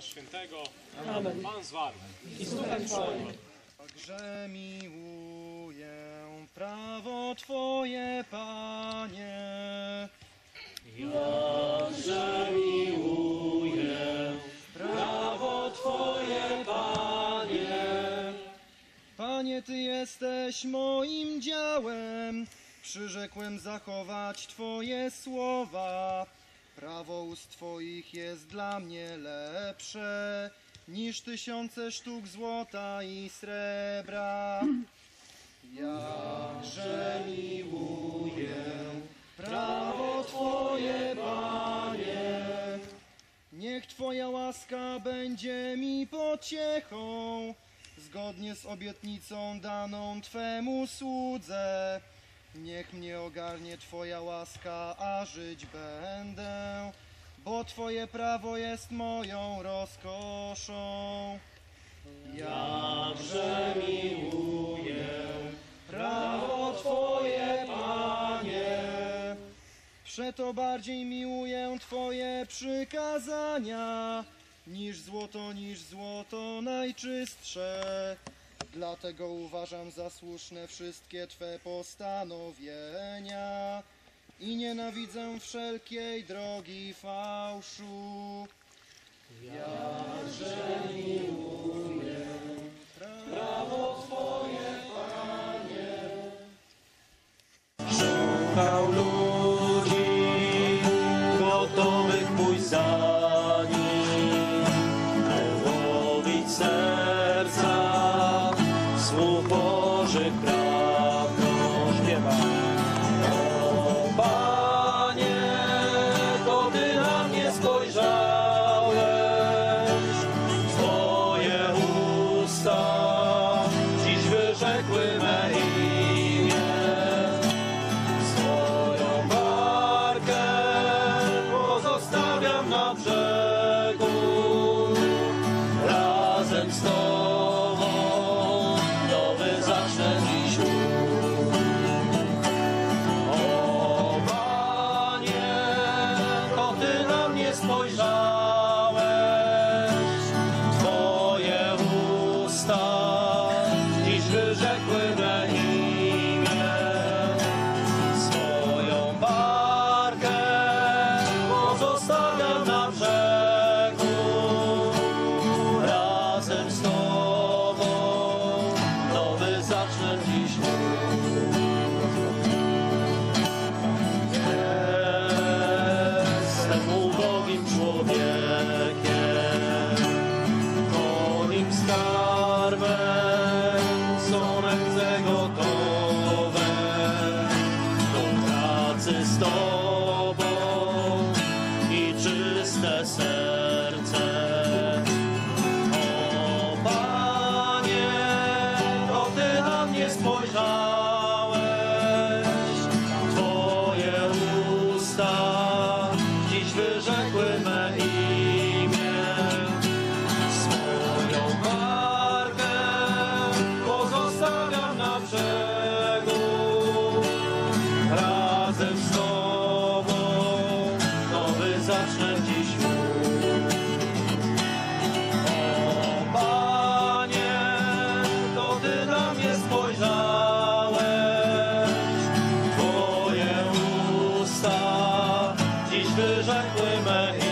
Świętego. Amen. Pan z wami. I z duchem Twoim. Także miłuję prawo Twoje, Panie. Panie, Ty jesteś moim działem, przyrzekłem zachować Twoje słowa. Prawo ust Twoich jest dla mnie lepsze niż tysiące sztuk złota i srebra. Jakże miłuję prawo Twoje, Panie. Niech Twoja łaska będzie mi pociechą, zgodnie z obietnicą daną Twemu słudze. Niech mnie ogarnie Twoja łaska, a żyć będę, bo Twoje prawo jest moją rozkoszą. Jakże miłuję prawo Twoje, Panie. Przeto bardziej miłuję Twoje przykazania, niż złoto, niż złoto najczystsze. Dlatego uważam za słuszne wszystkie Twe postanowienia i nienawidzę wszelkiej drogi fałszu. Jakże like je my hand.